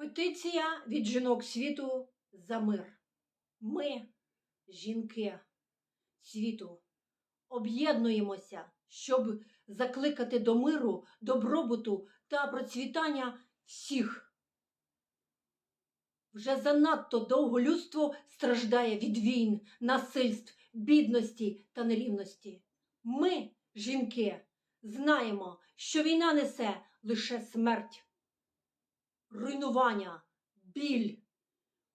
Петиція від жінок світу за мир. Ми, жінки світу, об'єднуємося, щоб закликати до миру, добробуту та процвітання всіх. Вже занадто довго людство страждає від війн, насильств, бідності та нерівності. Ми, жінки, знаємо, що війна несе лише смерть руйнування, біль.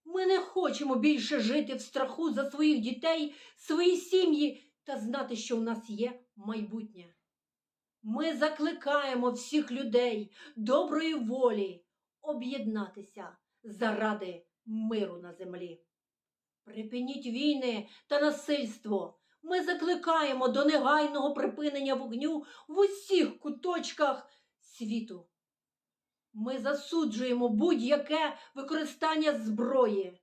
Ми не хочемо більше жити в страху за своїх дітей, свої сім'ї та знати, що у нас є майбутнє. Ми закликаємо всіх людей доброї волі об'єднатися заради миру на землі. Припиніть війни та насильство. Ми закликаємо до негайного припинення вогню в усіх куточках світу. Ми засуджуємо будь-яке використання зброї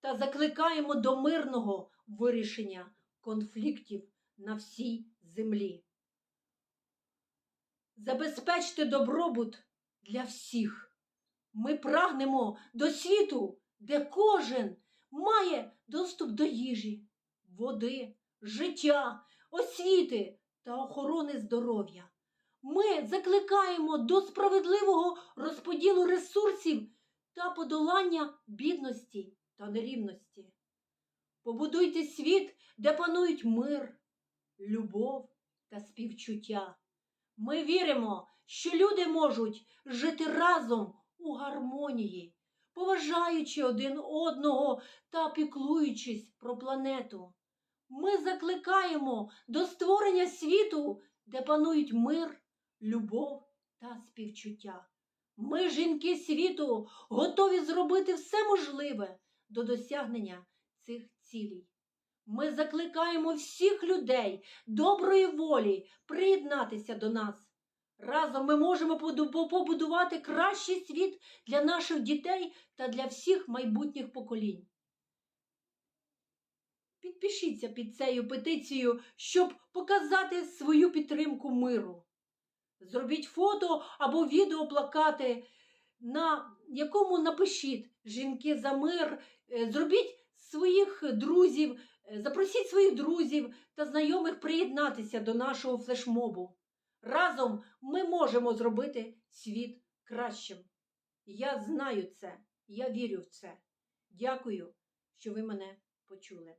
та закликаємо до мирного вирішення конфліктів на всій землі. Забезпечте добробут для всіх. Ми прагнемо до світу, де кожен має доступ до їжі, води, життя, освіти та охорони здоров'я. Ми закликаємо до справедливого розподілу ресурсів та подолання бідності та нерівності. Побудуйте світ, де панують мир, любов та співчуття. Ми віримо, що люди можуть жити разом у гармонії, поважаючи один одного та піклуючись про планету. Ми закликаємо до створення світу, де панують мир, любов та співчуття. Ми, жінки світу, готові зробити все можливе до досягнення цих цілей. Ми закликаємо всіх людей доброї волі приєднатися до нас. Разом ми можемо побудувати кращий світ для наших дітей та для всіх майбутніх поколінь. Підпишіться під цією петицією, щоб показати свою підтримку миру. Зробіть фото або відеоплакати, на якому напишіть жінки за мир, Е, зробіть своїх друзів, е, запросіть своїх друзів та знайомих приєднатися до нашого флешмобу. Разом ми можемо зробити світ кращим. Я знаю це, я вірю в це. Дякую, що ви мене почули.